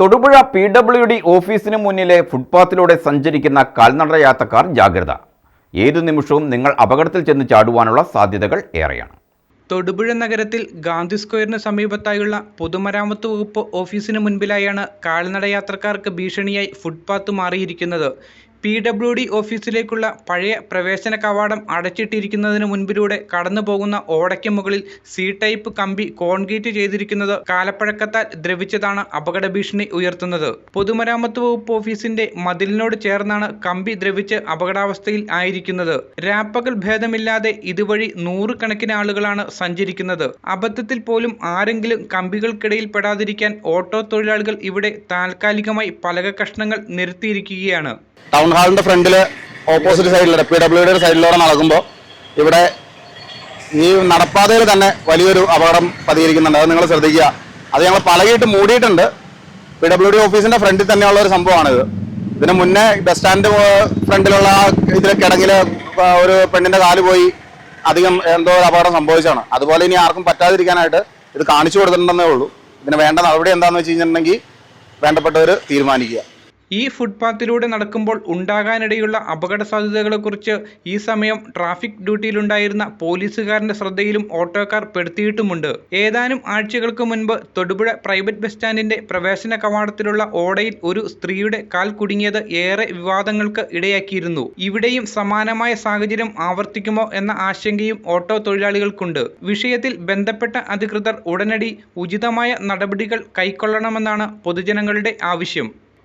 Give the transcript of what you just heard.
Thodupuzha P W D ഓഫീസിന് മുന്നിലെ ഫുട്പാത്തിലൂടെ സഞ്ചരിക്കുന്ന കാൽനട യാത്രക്കാർ ജാഗ്രത. ഏതു നിമിഷവും നിങ്ങൾ അപകടത്തിൽ ചെന്ന് ചാടുവാനുള്ള സാധ്യതകൾ ഏറെയാണ്. തൊടുപുഴ നഗരത്തിൽ ഗാന്ധി സ്ക്വയറിന് സമീപത്തായുള്ള പൊതുമരാമത്ത് വകുപ്പ് ഓഫീസിന് മുൻപിലായാണ് കാൽനടയാത്രക്കാർക്ക് ഭീഷണിയായി ഫുട്പാത്ത് മാറിയിരിക്കുന്നത്. പി ഡബ്ല്യു ഡി ഓഫീസിലേക്കുള്ള പഴയ പ്രവേശന കവാടം അടച്ചിട്ടിരിക്കുന്നതിന് മുൻപിലൂടെ കടന്നു പോകുന്ന ഓടയ്ക്ക് മുകളിൽ സി ടൈപ്പ് കമ്പി കോൺക്രീറ്റ് ചെയ്തിരിക്കുന്നത് കാലപ്പഴക്കത്താൽ ദ്രവിച്ചതാണ് അപകട ഭീഷണി ഉയർത്തുന്നത്. പൊതുമരാമത്ത് വകുപ്പ് ഓഫീസിന്റെ മതിലിനോട് ചേർന്നാണ് കമ്പി ദ്രവിച്ച് അപകടാവസ്ഥയിൽ ആയിരിക്കുന്നത്. രാപ്പകൽ ഭേദമില്ലാതെ ഇതുവഴി നൂറുകണക്കിന് ആളുകളാണ് സഞ്ചരിക്കുന്നത്. അബദ്ധത്തിൽ പോലും ആരെങ്കിലും കമ്പികൾക്കിടയിൽ പെടാതിരിക്കാൻ ഓട്ടോ തൊഴിലാളികൾ ഇവിടെ താൽക്കാലികമായി പലക കഷ്ണങ്ങൾ നിരത്തിയിരിക്കുകയാണ്. ടൗൺ ഹാളിന്റെ ഫ്രണ്ടിൽ ഓപ്പോസിറ്റ് സൈഡിലൂടെ പി ഡബ്ല്യുടെ സൈഡിലൂടെ നടക്കുമ്പോൾ ഇവിടെ ഈ നടപ്പാതയിൽ തന്നെ വലിയൊരു അപകടം പതിയിരിക്കുന്നുണ്ട്. അത് നിങ്ങൾ ശ്രദ്ധിക്കുക. അത് ഞങ്ങൾ പലകിയിട്ട് മൂടിയിട്ടുണ്ട്. പി ഡബ്ല്യു ഡി ഓഫീസിന്റെ ഫ്രണ്ടിൽ തന്നെയുള്ള ഒരു സംഭവമാണിത്. ഇതിന് മുന്നേ ബസ് സ്റ്റാൻഡ് ഫ്രണ്ടിലുള്ള ഇതിൽ കിടങ്ങിൽ ഒരു പെണ്ണിന്റെ കാൽ പോയി അധികം എന്തോ ഒരു അപകടം സംഭവിച്ചാണ് അതുപോലെ ഇനി ആർക്കും പറ്റാതിരിക്കാനായിട്ട് ഇത് കാണിച്ചു കൊടുത്തിട്ടുണ്ടെന്നേ ഉള്ളൂ. ഇതിന് വേണ്ട നടപടി എന്താണെന്ന് വെച്ച് കഴിഞ്ഞിട്ടുണ്ടെങ്കിൽ വേണ്ടപ്പെട്ടവർ തീരുമാനിക്കുക. ഈ ഫുട്പാത്തിലൂടെ നടക്കുമ്പോൾ ഉണ്ടാകാനിടയുള്ള അപകട സാധ്യതകളെക്കുറിച്ച് ഈ സമയം ട്രാഫിക് ഡ്യൂട്ടിയിലുണ്ടായിരുന്ന പോലീസുകാരന്റെ ശ്രദ്ധയിലും ഓട്ടോക്കാർ പെടുത്തിയിട്ടുമുണ്ട്. ഏതാനും ആഴ്ചകൾക്ക് മുൻപ് തൊടുപുഴ പ്രൈവറ്റ് ബസ് സ്റ്റാൻഡിന്റെ പ്രവേശന കവാടത്തിലുള്ള ഓടയിൽ ഒരു സ്ത്രീയുടെ കാൽ കുടുങ്ങിയത് ഏറെ വിവാദങ്ങൾക്ക് ഇടയാക്കിയിരുന്നു. ഇവിടെയും സമാനമായ സാഹചര്യം ആവർത്തിക്കുമോ എന്ന ആശങ്കയും ഓട്ടോ തൊഴിലാളികൾക്കുണ്ട്. വിഷയത്തിൽ ബന്ധപ്പെട്ട അധികൃതർ ഉടനടി ഉചിതമായ നടപടികൾ കൈക്കൊള്ളണമെന്നാണ് പൊതുജനങ്ങളുടെ ആവശ്യം.